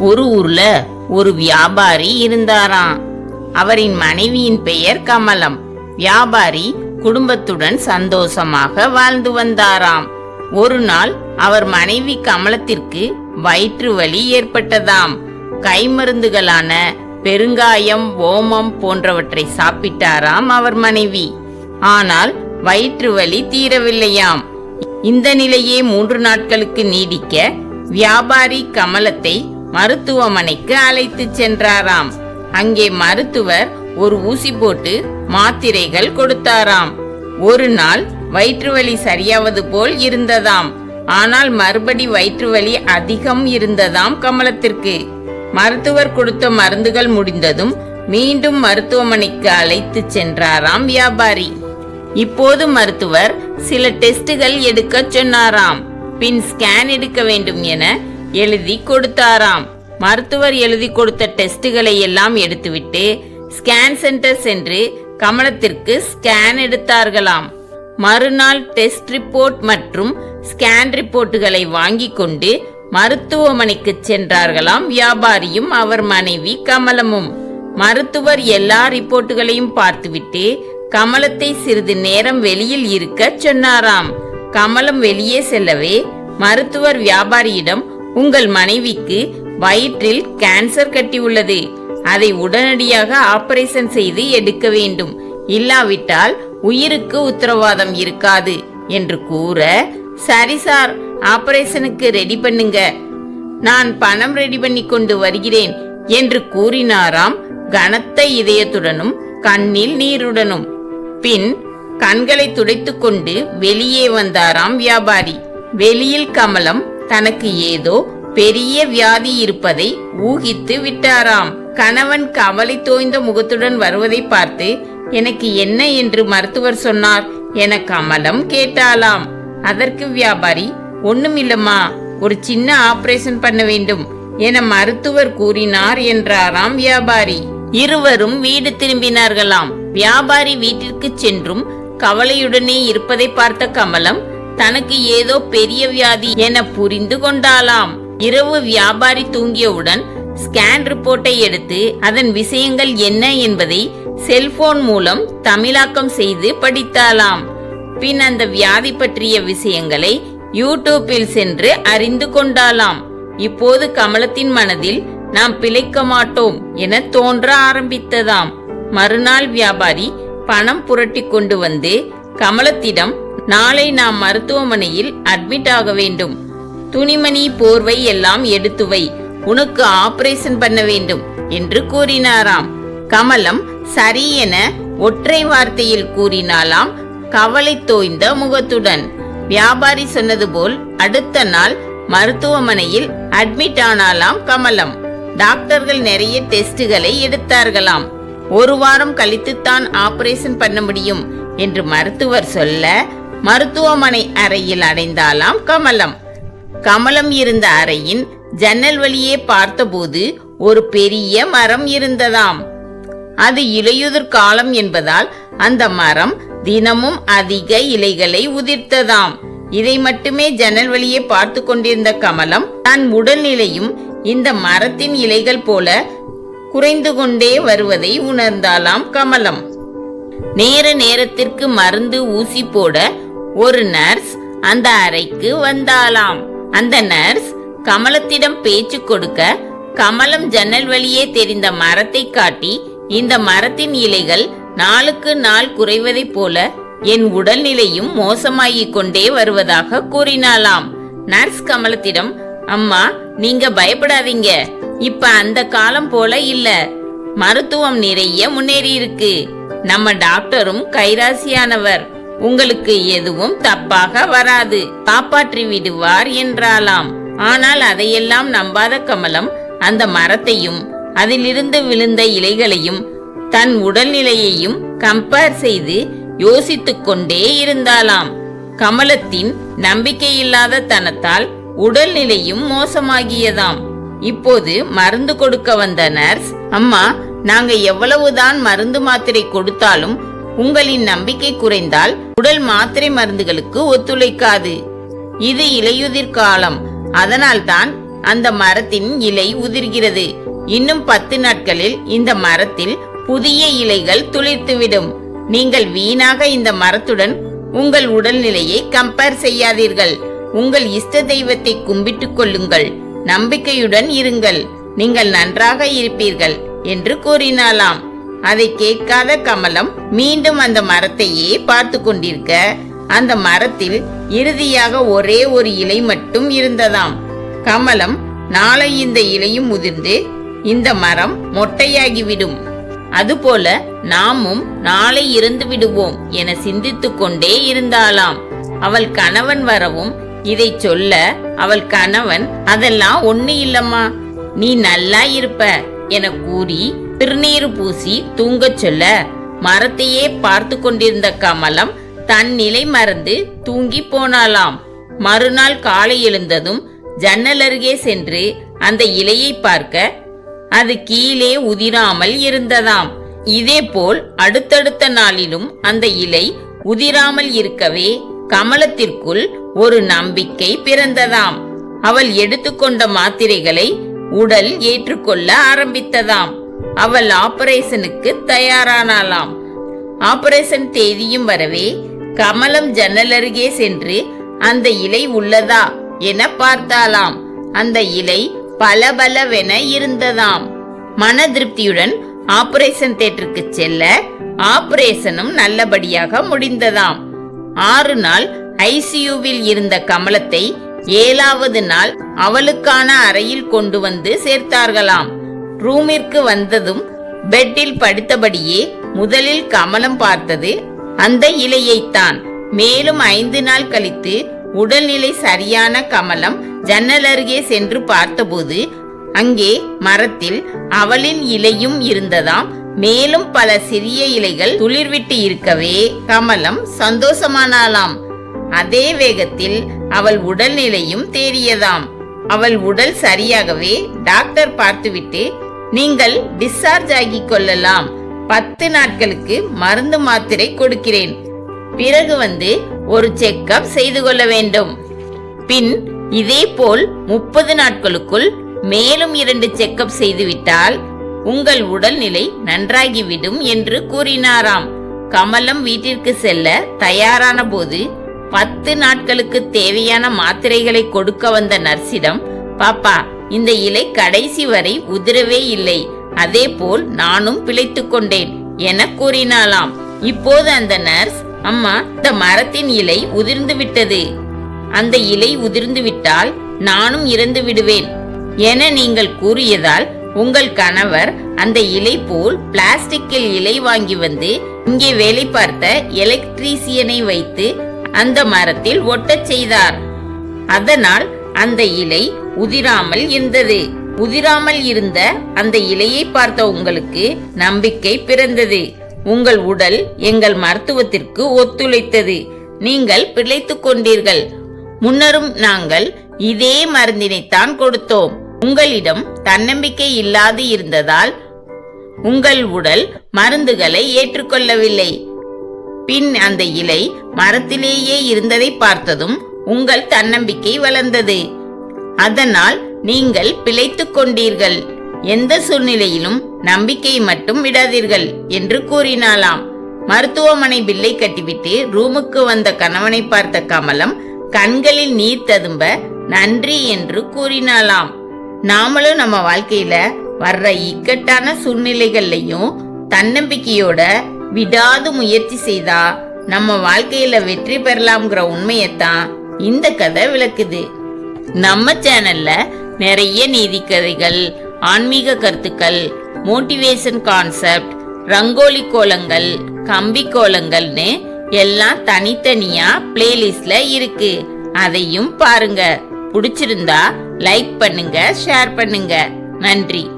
ஒரு ஊர்ல ஒரு வியாபாரி இருந்தாராம். அவரின் மனைவியின் பெயர் கமலம். வியாபாரி குடும்பத்துடன் சந்தோஷமாக வாழ்ந்து வந்தாராம். ஒரு நாள் அவர் மனைவி கமலத்திற்கு வயிற்று வலி ஏற்பட்டதாம். கை மருந்துகளான பெருங்காயம் ஓமம் போன்றவற்றை சாப்பிட்டாராம் அவர் மனைவி. ஆனால் வயிற்று வலி தீரவில்லையாம். இந்த நிலையே மூன்று நாட்களுக்கு நீடிக்க வியாபாரி கமலத்தை மருத்துவமனைக்கு அழைத்து சென்றாராம். அங்கே மருத்துவர் ஒரு ஊசி போட்டு மாத்திரைகள் கொடுத்தாராம். ஒரு நாள் வயிற்று வலி சரியாவது போல் இருந்ததாம். ஆனால் மறுபடி வயிற்று வலி அதிகம் இருந்ததாம் கமலத்திற்கு. மருத்துவர் கொடுத்த மருந்துகள் முடிந்ததும் மீண்டும் மருத்துவமனைக்கு அழைத்து சென்றாராம் வியாபாரி. இப்போது மருத்துவர் சில டெஸ்டுகள் எடுக்க சொன்னாராம். பின் ஸ்கேன் எடுக்க வேண்டும் என எழுதி கொடுத்தாராம். மருத்துவர் எழுதி கொடுத்த டெஸ்டுகளை எல்லாம் எடுத்துவிட்டு ஸ்கேன் சென்டர் சென்று கமலத்திற்கு ஸ்கேன் எடுத்தார்களாம். மறுநாள் டெஸ்ட் ரிப்போர்ட் மற்றும் ஸ்கேன் ரிப்போர்ட்டுகளை வாங்கி கொண்டு மருத்துவமனைக்கு சென்றார்களாம் வியாபாரியும் அவர் மனைவி கமலமும். மருத்துவர் எல்லா ரிப்போர்ட்டுகளையும் பார்த்துவிட்டு கமலத்தை சிறிது நேரம் வெளியில் இருக்க சொன்னாராம். கமலம் வெளியே செல்லவே மருத்துவர் வியாபாரியிடம் உங்கள் மனைவிக்கு வயிற்றில் கேன்சர் கட்டி உள்ளது அதை உடனடியாக ஆபரேஷன் செய்து எடுக்க வேண்டும். இல்லாவிட்டால் உயிருக்கு உத்தரவாதம் இருக்காது என்று கூற சரி சார் ஆபரேஷனுக்கு ரெடி பண்ணுங்க. நான் பணம் ரெடி பண்ணி கொண்டு வருகிறேன் என்று கூறினாராம் கனத்த இதயத்துடனும் கண்ணில் நீருடனும். பின் கண்களை துடைத்துக்கொண்டு வெளியே வந்தாராம் வியாபாரி. வெளியில் கமலம் தனக்கு ஏதோ பெரிய வியாதி இருப்பதை ஊகித்து விட்டாராம். கணவன் கவலை தோய்ந்த முகத்துடன் வருவதை பார்த்து எனக்கு என்ன என்று மருத்துவர் சொன்னார் என கமலம் கேட்டாலாம் அதற்கு வியாபாரி ஒண்ணுமில்லம்மா ஒரு சின்ன ஆபரேஷன் பண்ண வேண்டும் என மருத்துவர் கூறினார் என்றாராம் வியாபாரி. இருவரும் வீடு திரும்பினார்களாம். வியாபாரி வீட்டிற்கு சென்றும் கவலையுடனே இருப்பதை பார்த்த கமலம் தனக்கு ஏதோ பெரிய வியாதி என புரிந்து கொண்டாளாம். இரவு வியாபாரி தூங்கியவுடன் ஸ்கேன் ரிப்போர்ட்டை எடுத்து அதன் விஷயங்கள் என்ன என்பதை செல்போன் மூலம் தமிழாக்கம் செய்து படித்தாலாம் பின் அந்த வியாதி பற்றிய விஷயங்களை யூடியூப்பில் சென்று அறிந்து கொண்டாலாம் இப்போது கமலத்தின் மனதில் நாம் பிழைக்க மாட்டோம் என தோன்ற ஆரம்பித்ததாம். மறுநாள் வியாபாரி பணம் புரட்டி கொண்டு வந்து கமலத்திடம் நாளை நாம் மருத்துவமனையில் அட்மிட் ஆக வேண்டும். துணிமணி போர்வை எல்லாம் எடுத்து வை உனக்கு ஆபரேஷன் பண்ண வேண்டும் என்று கூறினாராம். கமலம் சரி என ஒற்றை வார்த்தையில் கூறினாலாம் கவலை தோய்ந்த முகத்துடன். வியாபாரி சொன்னது போல் அடுத்த நாள் மருத்துவமனையில் அட்மிட் ஆனாலாம் கமலம். டாக்டர்கள் நிறைய டெஸ்டுகளை எடுத்தார்களாம். ஒரு வாரம் கழித்துத்தான் ஆபரேஷன் பண்ண முடியும் என்று மருத்துவர் சொல்ல மருத்துவமனை அறையில் அடைந்தாலாம் கமலம். கமலம் இருந்த அறையின் ஜன்னல் வழியே பார்த்தபோது ஒரு பெரிய மரம் இருந்ததாம். அது இலையுதிர் காலம் என்பதால் அந்த மரம் தினமும் அதிக இலைகளை உதிர்த்ததாம். இதை மட்டுமே ஜன்னல் வழியே பார்த்து கொண்டிருந்த கமலம் தன் உடல்நிலையும் இந்த மரத்தின் இலைகள் போல குறைந்து கொண்டே வருவதை உணர்ந்தாலாம் கமலம். நேர நேரத்திற்கு மருந்து ஊசி போட ஒரு நர்ஸ் அந்த அறைக்கு வந்தாலாம் அந்த நர்ஸ் கமலத்திடம் பேச்சு கொடுக்க கமலம் ஜன்னல் வழியே தெரிந்த மரத்தை காட்டி இந்த மரத்தின் இலைகள் நாளுக்கு நாள் குறைவதைப் போல என் உடல்நிலையும் மோசமாகிக் கொண்டே வருவதாக கூறினாளாம். நர்ஸ் கமலத்திடம் அம்மா நீங்க பயப்படாதீங்க. இப்ப அந்த காலம் போல இல்ல. மருத்துவம் நிறைய முன்னேறி இருக்கு நம்ம டாக்டரும் கைராசியானவர். உங்களுக்கு எதுவும் தப்பாக வராது. காப்பாற்றி விடுவார் என்றாலாம். ஆனால் அதையெல்லாம் நம்பாத கமலம் அந்த மரத்தையும் அதிலிருந்து விழுந்த இலைகளையும் தன் உடல்நிலையையும் கம்பேர் செய்து யோசித்துக் கொண்டே இருந்தாலாம். கமலத்தின் நம்பிக்கையில்லாத தனத்தால் உடல்நிலையும் மோசமாகியதாம். இப்போது மருந்து கொடுக்க வந்த நர்ஸ் அம்மா நாங்க எவ்வளவுதான் மருந்து மாத்திரை கொடுத்தாலும் உங்களின் நம்பிக்கை குறைந்தால் உடல் மாத்திரை மருந்துகளுக்கு ஒத்துழைக்காது. இது இலையுதிர் காலம். அதனால்தான் அந்த மரத்தின் இலை உதிர்கிறது. இன்னும் பத்து நாட்களில் இந்த மரத்தில் புதிய இலைகள் துளிர்த்துவிடும். நீங்கள் வீணாக இந்த மரத்துடன் உங்கள் உடல்நிலையை கம்பேர் செய்யாதீர்கள். உங்கள் இஷ்ட தெய்வத்தை கும்பிட்டுக் கொள்ளுங்கள். நம்பிக்கையுடன் இருங்கள். நீங்கள் நன்றாக இருப்பீர்கள் என்று கூறினாலாம். அதை கேட்காத கமலம் மீண்டும் அந்த மரத்தையே பார்த்து கொண்டிருக்க அந்த மரத்தில் இறுதியாக ஒரே ஒரு இலை மட்டும் இருந்ததாம். கமலம் நாளை இந்த இலையும் உதிர்ந்து இந்த மரம் மொட்டையாகிவிடும். அதுபோல நாமும் நாளை இறந்து விடுவோம் என சிந்தித்து கொண்டே இருந்தாளாம். அவள் கணவன் வரவும் இதை சொல்ல அவள் கணவன் அதெல்லாம் ஒண்ணு இல்லம்மா நீ நல்லா இருப்ப என கூறி திருநீர் பூசி தூங்கச் சொல்ல. மரத்தையே பார்த்து கொண்டிருந்த கமலம் தன் நிலை மறந்து தூங்கி போனாளாம். மறுநாள் காலை எழுந்ததும் ஜன்னல் அருகே சென்று அந்த இலையை பார்க்க அது கீழே உதிராமல் இருந்ததாம். இதேபோல் அடுத்தடுத்த நாளிலும் அந்த இலை உதிராமல் இருக்கவே கமலத்திற்குள் ஒரு நம்பிக்கை பிறந்ததாம். அவள் எடுத்துக்கொண்ட மாத்திரைகளை உடல் ஏற்றுக்கொள்ள ஆரம்பித்ததாம். அவள் ஆபரேஷனுக்கு தயாரானாளாம். ஆபரேஷன் தேதியும் வரவே கமலம் ஜன்னல் அருகே சென்று அந்த இலை உள்ளதா? என பார்த்தாலாம் அந்த இலை பலபலவென இருந்ததாம். மன திருப்தியுடன் ஆபரேஷன் தேட்டருக்கு செல்ல ஆபரேஷனும் நல்லபடியாக முடிந்ததாம். ஆறு நாள் ஐசியூவில் இருந்த கமலத்தை ஏழாவது நாள் அவளுக்கான அறையில் கொண்டு வந்து சேர்த்தார்களாம். ரூமிற்கு வந்ததும் பெட்டில் படுத்தபடியே முதலில் கமலம் பார்த்தது. அந்த இலையைத்தான். மேலும் ஐந்து நாள் கழித்து உடல்நிலை சரியான கமலம் ஜன்னல் அருகே சென்று பார்த்தபோது அங்கே மரத்தில் அவளின் இலையும் இருந்ததாம். மேலும் பல சிறிய இலைகள் துளிர்விட்டு இருக்கவே கமலம் சந்தோஷமானாளாம். அதே வேகத்தில் அவள் உடல்நிலையும் தேறியதாம். அவள் உடல் சரியாகவே டாக்டர் பார்த்துவிட்டு நீங்கள் டிஸ்சார்ஜ் ஆகிக் கொள்ளலாம். பத்து நாட்களுக்கு மருந்து மாத்திரை கொடுக்கிறேன். பிறகு வந்து ஒரு செக்கப் செய்து கொள்ள வேண்டும். பின் இதேபோல் முப்பது நாட்களுக்குள் மேலும் இரண்டு செக்கப் செய்துவிட்டால் உங்கள் உடல்நிலை நன்றாகிவிடும் என்று கூறினாராம். கமலம் வீட்டிற்கு செல்ல தயாரான போது பத்து நாட்களுக்கு தேவையான மாத்திரைகளை கொடுக்க வந்த நர்சிடம் பாப்பா இந்த இலை கடைசி வரை உதிரவே இல்லை. அதேபோல் நானும் பிழைத்து கொண்டேன் என கூறினாளாம். இப்போது அந்த நர்ஸ் அம்மா இந்த மரத்தின் இலை உதிர்ந்து விட்டது. அந்த இலை உதிர்ந்து விட்டால் நானும் இறந்து விடுவேன் என நீங்கள் கூறியதால் உங்கள் கணவர் அந்த இலை போல் பிளாஸ்டிக்கில் இலை வாங்கி வந்து இங்கே வேலை பார்த்த எலக்ட்ரீசியனை வைத்து அந்த மரத்தில் ஒட்டச் செய்தார். அதனால் அந்த இலை உதிராமல் இருந்தது. உதிராமல் இருந்த அந்த இலையை பார்த்த உங்களுக்கு நம்பிக்கை பிறந்தது. உங்கள் உடல் எங்கள் மருத்துவத்திற்கு ஒத்துழைத்தது. நீங்கள் பிழைத்துக் கொண்டீர்கள். முன்னரும் நாங்கள் இதே மருந்தினைத்தான் கொடுத்தோம். உங்களிடம் தன்னம்பிக்கை இல்லாது இருந்ததால் உங்கள் உடல் மருந்துகளை ஏற்றுக்கொள்ளவில்லை. பின் அந்த இலை மரத்திலேயே இருந்ததை பார்த்ததும் உங்கள் தன்னம்பிக்கை வளர்ந்தது. அதனால் நீங்கள் பிழைத்துக் கொண்டீர்கள். எந்த சூழ்நிலையிலும் நம்பிக்கை மட்டும் விடாதீர்கள் என்று கூறினாளாம். மருத்துவமனை பில்லை கட்டிவிட்டு ரூமுக்கு வந்த கணவனை பார்த்த கமலம் கண்களில் நீர் ததும்ப நன்றி என்று கூறினாலாம் நாமளும் நம்ம வாழ்க்கையில வர்ற இக்கட்டான சூழ்நிலைகள்லையும் தன்னம்பிக்கையோட விடாது முயற்சி செய்தா நம்ம வாழ்க்கையில வெற்றி பெறலாம்ங்கிற உண்மையத்தான் இந்த கதை விளக்குது. நம்ம சேனல்ல நிறைய நீதி கதைகள் ஆன்மீக கருத்துக்கள் மோட்டிவேஷன் கான்செப்ட் ரங்கோலி கோலங்கள் கம்பி கோலங்கள்னு எல்லாம் தனித்தனியா பிளேலிஸ்ட்ல இருக்கு. அதையும் பாருங்க. பிடிச்சிருந்தா லைக் பண்ணுங்க ஷேர் பண்ணுங்க. நன்றி.